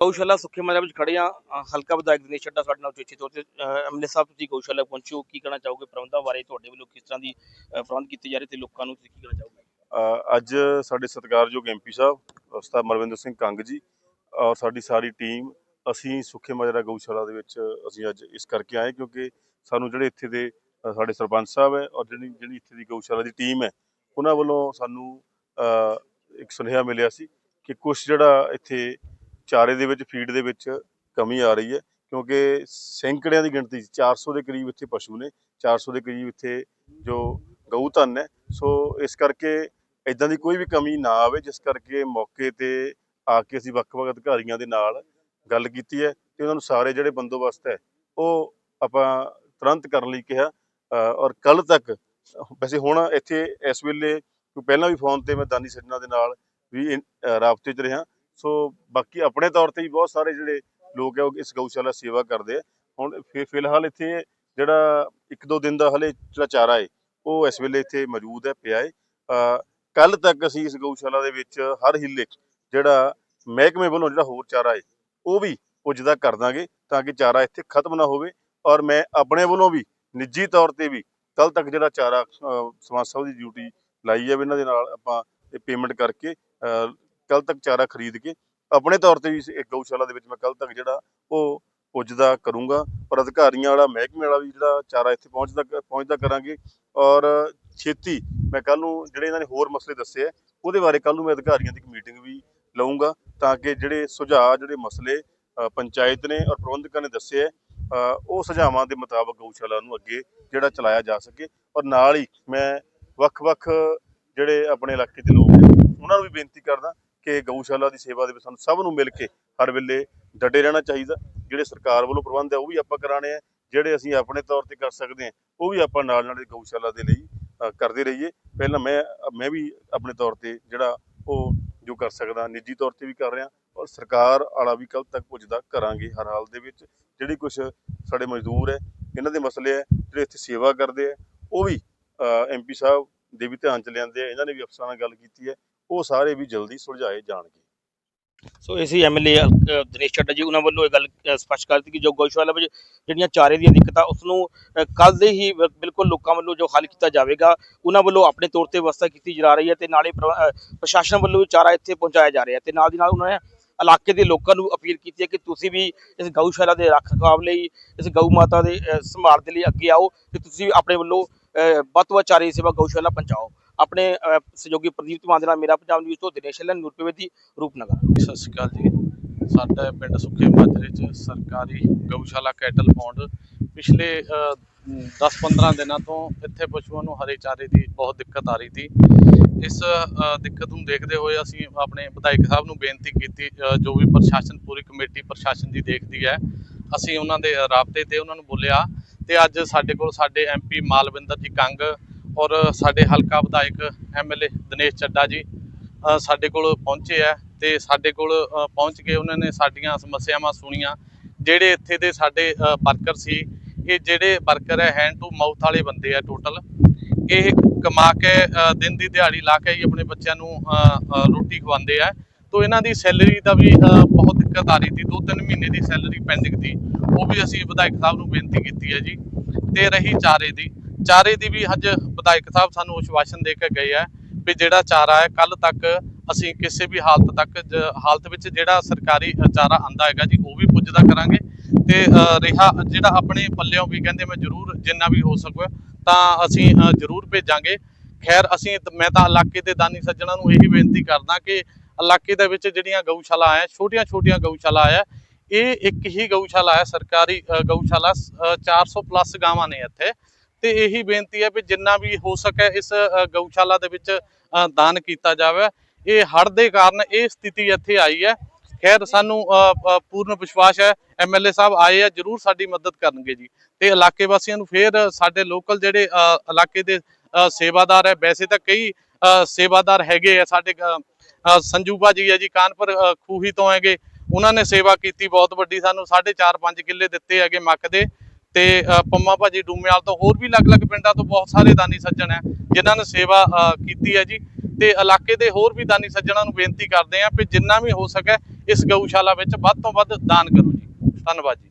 ਗਊਸ਼ਾਲਾ ਸੁੱਖੇ ਮਾਜਰਾ ਵਿੱਚ ਖੜੇ ਆ ਹਲਕਾ ਵਿਧਾਇਕ ਦਿਨੇਸ਼ ਛੱਡਾ ਸਾਡੇ ਨਾਲ ਚੇਚੇ ਤੌਰ ਤੇ ਐਮਐਲਏ ਸਾਹਿਬ ਤੁਸੀਂ ਗਊਸ਼ਾਲਾ ਪਹੁੰਚੋ ਕੀ ਕਹਿਣਾ ਚਾਹੋਗੇ ਪ੍ਰਬੰਧਾਂ ਬਾਰੇ? ਤੁਹਾਡੇ ਵੱਲੋਂ ਕਿਸ ਤਰ੍ਹਾਂ ਦੀ ਪ੍ਰਬੰਧ ਕੀਤੇ ਜਾ ਰਹੇ ਤੇ ਲੋਕਾਂ ਨੂੰ ਤੁਸੀਂ ਕੀ ਕਹਿਣਾ ਚਾਹੋਗੇ? ਅੱਜ ਸਾਡੇ ਸਤਿਕਾਰਯੋਗ ਐਮਪੀ ਸਾਹਿਬ, ਉਸਤਾਦ ਮਰਵਿੰਦਰ ਸਿੰਘ ਕੰਗ ਜੀ, ਔਰ ਸਾਡੀ ਸਾਰੀ ਟੀਮ, ਅਸੀਂ ਸੁੱਖੇ ਮਾਜਰਾ ਗਊਸ਼ਾਲਾ ਦੇ ਵਿੱਚ ਅਸੀਂ ਅੱਜ ਇਸ ਕਰਕੇ ਆਏ ਕਿਉਂਕਿ ਸਾਨੂੰ ਜਿਹੜੇ ਇੱਥੇ ਦੇ ਸਾਡੇ ਸਰਪੰਚ ਸਾਹਿਬ ਹੈ ਔਰ ਜਿਹੜੀ ਜਿਹੜੀ ਇੱਥੇ ਦੀ ਗਊਸ਼ਾਲਾ ਦੀ ਟੀਮ ਹੈ, ਉਹਨਾਂ ਵੱਲੋਂ ਸਾਨੂੰ ਇੱਕ ਸੁਨੇਹਾ ਮਿਲਿਆ ਸੀ ਕਿ ਕੁਝ ਜਿਹੜਾ ਇੱਥੇ ਚਾਰੇ ਦੇ ਵਿੱਚ, ਫੀਡ ਦੇ ਵਿੱਚ ਕਮੀ ਆ ਰਹੀ ਹੈ, ਕਿਉਂਕਿ ਸੈਂਕੜਿਆਂ ਦੀ ਗਿਣਤੀ 'ਚ 400 ਦੇ ਕਰੀਬ ਇੱਥੇ ਪਸ਼ੂ ਨੇ 400 ਦੇ ਕਰੀਬ ਇੱਥੇ ਜੋ ਗਊ ਧਨ ਹੈ। ਸੋ ਇਸ ਕਰਕੇ ਇਦਾਂ ਦੀ ਕੋਈ ਵੀ ਕਮੀ ਨਾ ਆਵੇ, ਜਿਸ ਕਰਕੇ ਮੌਕੇ ਤੇ ਆ ਕੇ ਅਸੀਂ ਵੱਖ-ਵੱਖ ਅਧਿਕਾਰੀਆਂ ਦੇ ਨਾਲ ਗੱਲ ਕੀਤੀ ਹੈ ਤੇ ਉਹਨਾਂ ਨੂੰ ਸਾਰੇ ਜਿਹੜੇ ਬੰਦੋਬਸਤ ਹੈ, ਉਹ ਆਪਾਂ ਤੁਰੰਤ ਕਰਨ ਲਈ ਕਿਹਾ। ਔਰ ਕੱਲ ਤੱਕ, ਵੈਸੇ ਹੁਣ ਇੱਥੇ ਇਸ ਵੇਲੇ ਪਹਿਲਾਂ ਵੀ ਫੋਨ ਤੇ ਮੈਂ ਦਾਨੀ ਸੱਜਣਾ ਦੇ ਨਾਲ ਵੀ ਰਾਬਤੇ 'ਚ ਰਿਹਾ। ਸੋ ਬਾਕੀ ਆਪਣੇ ਤੌਰ ਤੇ ਵੀ ਬਹੁਤ ਸਾਰੇ ਜਿਹੜੇ ਲੋਕ ਹੈ ਉਹ ਇਸ ਗਊਸ਼ਾਲਾ ਸੇਵਾ ਕਰਦੇ ਆ। ਹੁਣ ਫਿ- ਫਿਲਹਾਲ ਇੱਥੇ ਜਿਹੜਾ ਇੱਕ ਦੋ ਦਿਨ ਦਾ ਹਲੇ ਜਿਹੜਾ ਚਾਰਾ ਹੈ ਉਹ ਇਸ ਵੇਲੇ ਇੱਥੇ ਮੌਜੂਦ ਹੈ, ਪਿਆ ਹੈ ਕੱਲ ਤੱਕ ਅਸੀਂ ਇਸ ਗਊਸ਼ਾਲਾ ਦੇ ਵਿੱਚ ਹਰ ਹਿੱਲੇ ਜਿਹੜਾ ਮਹਿਕਮੇ ਵੱਲੋਂ ਜਿਹੜਾ ਹੋਰ ਚਾਰਾ ਹੈ ਉਹ ਵੀ ਪੁੱਜਦਾ ਕਰ ਦਾਂਗੇ ਤਾਂ ਕਿ ਚਾਰਾ ਇੱਥੇ ਖਤਮ ਨਾ ਹੋਵੇ। ਔਰ ਮੈਂ ਆਪਣੇ ਵੱਲੋਂ ਵੀ ਨਿੱਜੀ ਤੌਰ ਤੇ ਵੀ ਕੱਲ ਤੱਕ ਜਿਹੜਾ ਚਾਰਾ ਸਮਾਜ ਸਾਹਿਬ ਦੀ ਡਿਊਟੀ ਲਾਈ ਹੈ ਵੀ ਇਹਨਾਂ ਦੇ ਨਾਲ ਆਪਾਂ ਇਹ ਪੇਮੈਂਟ ਕਰਕੇ ਕੱਲ ਤੱਕ ਚਾਰਾ ਖਰੀਦ ਕੇ ਆਪਣੇ ਤੌਰ ਤੇ ਵੀ ਇੱਕ ਗਊਸ਼ਾਲਾ ਦੇ ਵਿੱਚ ਮੈਂ ਕੱਲ ਤੱਕ ਜਿਹੜਾ ਉਹ ਪੁੱਜਦਾ ਕਰੂੰਗਾ। ਪਰ ਅਧਿਕਾਰੀਆਂ ਵਾਲਾ, ਮਹਿਕਮੇ ਵਾਲਾ ਵੀ ਜਿਹੜਾ ਚਾਰਾ ਇੱਥੇ ਪਹੁੰਚਦਾ ਪਹੁੰਚਦਾ ਕਰਾਂਗੇ। ਔਰ ਛੇਤੀ ਮੈਂ ਕੱਲ ਨੂੰ ਜਿਹੜੇ ਇਹਨਾਂ ਨੇ ਹੋਰ ਮਸਲੇ ਦੱਸੇ ਆ, ਉਹਦੇ ਬਾਰੇ ਕੱਲ ਨੂੰ ਮੈਂ ਅਧਿਕਾਰੀਆਂ ਦੀ ਇੱਕ ਮੀਟਿੰਗ ਵੀ ਲਵਾਂਗਾ ਤਾਂ ਕਿ ਜਿਹੜੇ ਸੁਝਾਅ, ਜਿਹੜੇ ਮਸਲੇ ਪੰਚਾਇਤ ਨੇ ਔਰ ਪ੍ਰਬੰਧਕਾਂ ਨੇ ਦੱਸੇ ਆ ਉਹ ਸੁਝਾਵਾਂ ਦੇ ਮੁਤਾਬਕ ਗਊਸ਼ਾਲਾ ਨੂੰ ਅੱਗੇ ਜਿਹੜਾ ਚਲਾਇਆ ਜਾ ਸਕੇ। ਔਰ ਨਾਲ ਹੀ ਮੈਂ ਵੱਖ-ਵੱਖ ਜਿਹੜੇ ਆਪਣੇ ਇਲਾਕੇ ਦੇ ਲੋਕ ਨੇ, ਉਹਨਾਂ ਨੂੰ ਵੀ ਬੇਨਤੀ ਕਰਦਾ ਕਿ ਗਊਸ਼ਾਲਾ ਦੀ ਸੇਵਾ ਦੇ ਵਿੱਚ ਸਾਨੂੰ ਸਭ ਨੂੰ ਮਿਲ ਕੇ ਹਰ ਵੇਲੇ ਡਟੇ ਰਹਿਣਾ ਚਾਹੀਦਾ। ਜਿਹੜੇ ਸਰਕਾਰ ਵੱਲੋਂ ਪ੍ਰਬੰਧ ਹੈ ਉਹ ਵੀ ਆਪਾਂ ਕਰਾਣੇ ਆ। ਜਿਹੜੇ ਅਸੀਂ ਆਪਣੇ ਤੌਰ ਤੇ ਕਰ ਸਕਦੇ ਹਾਂ ਉਹ ਵੀ ਆਪਾਂ ਨਾਲ ਨਾਲ ਗਊਸ਼ਾਲਾ ਦੇ ਲਈ ਕਰਦੇ ਰਹੀਏ। ਪਹਿਲਾਂ ਮੈਂ ਮੈਂ ਵੀ ਆਪਣੇ ਤੌਰ ਤੇ ਜਿਹੜਾ ਉਹ ਜੋ ਕਰ ਸਕਦਾ, ਨਿੱਜੀ ਤੌਰ ਤੇ ਵੀ ਕਰ ਰਿਹਾ। ਔਰ ਸਰਕਾਰ ਵਾਲਾ ਵੀ ਕੱਲ ਤੱਕ ਪੁੱਜਦਾ ਕਰਾਂਗੇ ਹਰ ਹਾਲ ਦੇ ਵਿੱਚ। ਜਿਹੜੀ ਕੁਝ ਸਾਡੇ ਮਜ਼ਦੂਰ ਹੈ, ਇਹਨਾਂ ਦੇ ਮਸਲੇ ਹੈ, ਜਿਹੜੇ ਇੱਥੇ ਸੇਵਾ ਕਰਦੇ ਆ ਉਹ ਵੀ ਐਮਪੀ ਸਾਹਿਬ ਦੇ ਵੀ ਧਿਆਨ ਚ ਲਿਆਂਦੇ ਆ। ਇਹਨਾਂ ਨੇ ਵੀ ਅਫਸਰਾਂ ਨਾਲ ਗੱਲ ਕੀਤੀ ਹੈ। ਉਹ ਸਾਰੇ ਵੀ ਜਲਦੀ ਸੁਲਝਾਏ ਜਾਣਗੇ। ਸੋ ਇਸੇ ਐਮਐਲਏ ਦਿਨੇਸ਼ ਚੱਡਾ ਜੀ ਉਹਨਾਂ ਵੱਲੋਂ ਇਹ ਗੱਲ ਅ, ਸਪਸ਼ਟ ਕਰ ਦਿੱਤੀ ਕਿ ਜੋ ਗਊਸ਼ਾਲਾ ਵਿੱਚ ਜਿਹੜੀਆਂ ਚਾਰੇ ਦੀਆਂ ਦਿੱਕਤਾਂ ਉਸ ਨੂੰ ਕੱਲ ਦੇ ਹੀ ਬਿਲਕੁਲ ਲੋਕਾਂ ਵੱਲੋਂ ਜੋ ਹੱਲ ਕੀਤਾ ਜਾਵੇਗਾ ਉਹਨਾਂ ਵੱਲੋਂ ਆਪਣੇ ਤੌਰ ਤੇ ਵਿਵਸਥਾ ਕੀਤੀ ਜਾ ਰਹੀ ਹੈ ਤੇ ਨਾਲੇ ਪ੍ਰ- ਪ੍ਰਸ਼ਾਸਨ ਵੱਲੋਂ ਵੀ ਚਾਰਾ ਇੱਥੇ ਪਹੁੰਚਾਇਆ ਜਾ ਰਿਹਾ ਤੇ ਨਾਲ ਦੀ ਨਾਲ ਉਹਨਾਂ ਨੇ ਇਲਾਕੇ ਦੇ ਲੋਕਾਂ ਨੂੰ ਅਪੀਲ ਕੀਤੀ ਹੈ ਕਿ ਤੁਸੀਂ ਵੀ ਇਸ ਗਊਸ਼ਾਲਾ ਦੇ ਰੱਖ ਰਖਾਵ ਲਈ ਇਸ ਗਊ ਮਾਤਾ ਦੇ ਸੰਭਾਲ ਦੇ ਲਈ ਅੱਗੇ ਆਓ ਤੇ ਤੁਸੀਂ ਵੀ ਆਪਣੇ ਵੱਲੋਂ ਵੱਧ ਤੋਂ ਵੱਧ ਚਾਰੇ ਸੇਵਾ ਗਊਸ਼ਾਲਾ ਪਹੁੰਚਾਓ। ਆਪਣੇ ਸਹਿਯੋਗੀ ਪ੍ਰਦੀਪ ਧਮਾਨ ਦੇ ਨਾਲ ਮੇਰਾ ਪੰਜਾਬ ਨਿਊਜ਼ ਤੋਂ ਦਿਨੇਸ਼ ਲੱਲਨ ਨੂਰਪੇਵੇਦੀ ਰੂਪਨਗਰ। ਸਤਿ ਸ਼੍ਰੀ ਅਕਾਲ ਜੀ। ਸਾਡਾ ਪਿੰਡ ਸੁੱਖੇ ਮਾਜਰੇ ਚ ਸਰਕਾਰੀ ਗਊਸ਼ਾਲਾ ਕੈਟਲ ਫਾਊਂਡ ਪਿਛਲੇ 10-15 ਦਿਨਾਂ ਤੋਂ ਇੱਥੇ ਪਸ਼ੂਆਂ ਨੂੰ ਹਰੇ ਚਾਰੇ ਦੀ ਬਹੁਤ ਦਿੱਕਤ ਆ ਰਹੀ ਸੀ। ਇਸ ਦਿੱਕਤ ਨੂੰ ਦੇਖਦੇ ਹੋਏ ਅਸੀਂ ਆਪਣੇ ਵਿਧਾਇਕ ਸਾਹਿਬ ਨੂੰ ਬੇਨਤੀ ਕੀਤੀ ਜੋ ਵੀ ਪ੍ਰਸ਼ਾਸਨ, ਪੂਰੀ ਕਮੇਟੀ ਪ੍ਰਸ਼ਾਸਨ ਦੀ ਦੇਖਦੀ ਹੈ, ਅਸੀਂ ਉਹਨਾਂ ਦੇ ਰਾਬਤੇ ਤੇ ਉਹਨਾਂ ਨੂੰ ਬੋਲਿਆ ਤੇ ਅੱਜ ਸਾਡੇ ਕੋਲ ਸਾਡੇ ਐਮਪੀ ਮਾਲਵਿੰਦਰ ਜੀ ਕੰਗ ਔਰ ਸਾਡੇ ਹਲਕਾ ਵਿਧਾਇਕ ਐਮਐਲਏ ਦਿਨੇਸ਼ ਚੱਡਾ ਜੀ ਸਾਡੇ ਕੋਲ ਪਹੁੰਚੇ ਆ ਤੇ ਸਾਡੇ ਕੋਲ ਪਹੁੰਚ ਕੇ ਉਹਨਾਂ ਨੇ ਸਾਡੀਆਂ ਸਮੱਸਿਆਵਾਂ ਸੁਣੀਆਂ। ਜਿਹੜੇ ਇੱਥੇ ਦੇ ਸਾਡੇ ਵਰਕਰ ਸੀ, ਇਹ ਜਿਹੜੇ ਵਰਕਰ ਹੈ ਹੈਂਡ ਟੂ ਮਾਊਥ ਵਾਲੇ ਬੰਦੇ ਆ ਟੋਟਲ ਇਹ ਕਮਾ ਕੇ ਦਿਨ ਦੀ ਦਿਹਾੜੀ ਲਾ ਕੇ ਹੀ ਆਪਣੇ ਬੱਚਿਆਂ ਨੂੰ ਰੋਟੀ ਖਵਾਉਂਦੇ ਆ। ਤੋ ਇਹਨਾਂ ਦੀ ਸੈਲਰੀ ਦਾ ਵੀ ਬਹੁਤ ਦਿੱਕਤ ਆ ਰਹੀ ਸੀ। ਦੋ ਤਿੰਨ ਮਹੀਨੇ ਦੀ ਸੈਲਰੀ ਪੈਂਡਿੰਗ ਸੀ। ਉਹ ਵੀ ਅਸੀਂ ਵਿਧਾਇਕ ਸਾਹਿਬ ਨੂੰ ਬੇਨਤੀ ਕੀਤੀ ਹੈ ਜੀ। ਤੇ ਰਹੀ ਚਾਰੇ ਦੀ। ਚਾਰੇ ਦੀ ਵੀ ਅੱਜ ਵਿਧਾਇਕ ਸਾਹਿਬ ਸਾਨੂੰ ਆਸ਼ਵਾਸਨ ਦੇ ਕੇ ਗਏ ਆ ਵੀ ਜਿਹੜਾ ਚਾਰਾ ਹੈ ਕੱਲ ਤੱਕ ਅਸੀਂ ਕਿਸੇ ਵੀ ਹਾਲਤ ਤੱਕ ਹਾਲਤ ਵਿੱਚ ਜਿਹੜਾ ਸਰਕਾਰੀ ਚਾਰਾ ਆਂਦਾ ਹੈਗਾ ਜੀ ਉਹ ਵੀ ਪੁੱਜਦਾ ਕਰਾਂਗੇ। ਤੇ ਰਿਹਾ ਜਿਹੜਾ ਆਪਣੇ ਪੱਲਿਓਂ ਵੀ ਕਹਿੰਦੇ ਮੈਂ ਜ਼ਰੂਰ ਜਿੰਨਾ ਵੀ ਹੋ ਸਕੂ ਤਾਂ ਅਸੀਂ ਜ਼ਰੂਰ ਭੇਜਾਂਗੇ। ਖੈਰ ਅਸੀਂ ਮੈਂ ਤਾਂ ਇਲਾਕੇ ਦੇ ਦਾਨੀ ਸੱਜਣਾ ਨੂੰ ਇਹੀ ਬੇਨਤੀ ਕਰਦਾ ਕਿ ਇਲਾਕੇ ਦੇ ਵਿੱਚ ਜਿਹੜੀਆਂ ਗਊਸ਼ਾਲਾ ਆ ਛੋਟੀਆਂ ਛੋਟੀਆਂ ਗਊਸ਼ਾਲਾ ਆ ਇਹ ਇੱਕ ਹੀ ਗਊਸ਼ਾਲਾ ਹੈ ਸਰਕਾਰੀ ਗਊਸ਼ਾਲਾ ਸ- ਅ, 400 ਪਲੱਸ ਗਾਵਾਂ ਨੇ ਇੱਥੇ। ਤੇ ਇਹੀ ਬੇਨਤੀ ਹੈ ਵੀ ਜਿੰਨਾ ਵੀ ਹੋ ਸਕੇ ਇਸ ਗਊਸ਼ਾਲਾ ਦੇ ਵਿੱਚ ਦਾਨ ਕੀਤਾ ਜਾਵੇ। ਇਹ ਹੜ੍ਹ ਦੇ ਕਾਰਨ ਇਹ ਸਥਿਤੀ ਇੱਥੇ ਆਈ ਹੈ। ਖੈਰ, ਸਾਨੂੰ ਪੂਰਨ ਵਿਸ਼ਵਾਸ ਹੈ ਐਮਐਲਏ ਸਾਹਿਬ ਆਏ ਆ, ਜਰੂਰ ਸਾਡੀ ਮਦਦ ਕਰਨਗੇ ਜੀ। ਤੇ ਇਲਾਕੇ ਵਾਸੀਆਂ ਨੂੰ ਫੇਰ ਸਾਡੇ ਲੋਕਲ ਜਿਹੜੇ ਇਲਾਕੇ ਦੇ ਸੇਵਾਦਾਰ ਹੈ, ਵੈਸੇ ਤਾਂ ਕਈ ਸੇਵਾਦਾਰ ਹੈਗੇ ਆ ਸਾਡੇ ਸੰਜੂਬਾ ਜੀ ਹੈ ਜੀ, ਕਾਨਪੁਰ ਖੂਹੀ ਤੋਂ ਹੈਗੇ। ਉਹਨਾਂ ਨੇ ਸੇਵਾ ਕੀਤੀ ਬਹੁਤ ਵੱਡੀ ਸਾਨੂੰ 4.5 5 ਕਿੱਲੇ ਦਿੱਤੇ ਹੈਗੇ ਮੱਕ ਦੇ। ਤੇ ਪੰਮਾ ਭਾਜੀ ਡੂਮੇਵਾਲ ਤੋਂ ਹੋਰ ਵੀ ਅਲੱਗ-ਅਲੱਗ ਪਿੰਡਾਂ ਤੋਂ ਬਹੁਤ ਸਾਰੇ ਦਾਨੀ ਸੱਜਣ ਹੈ ਜਿਨ੍ਹਾਂ ਨੇ ਸੇਵਾ ਅ, ਕੀਤੀ ਹੈ ਜੀ। ਤੇ ਇਲਾਕੇ ਦੇ ਹੋਰ ਵੀ ਦਾਨੀ ਸੱਜਣਾਂ ਨੂੰ ਬੇਨਤੀ ਕਰਦੇ ਹਾਂ ਕਿ ਜਿੰਨਾ ਵੀ ਹੋ ਸਕੇ ਇਸ ਗਊਸ਼ਾਲਾ ਵਿੱਚ ਵੱਧ ਤੋਂ ਵੱਧ ਦਾਨ ਕਰੋ ਜੀ। ਧੰਨਵਾਦ ਜੀ।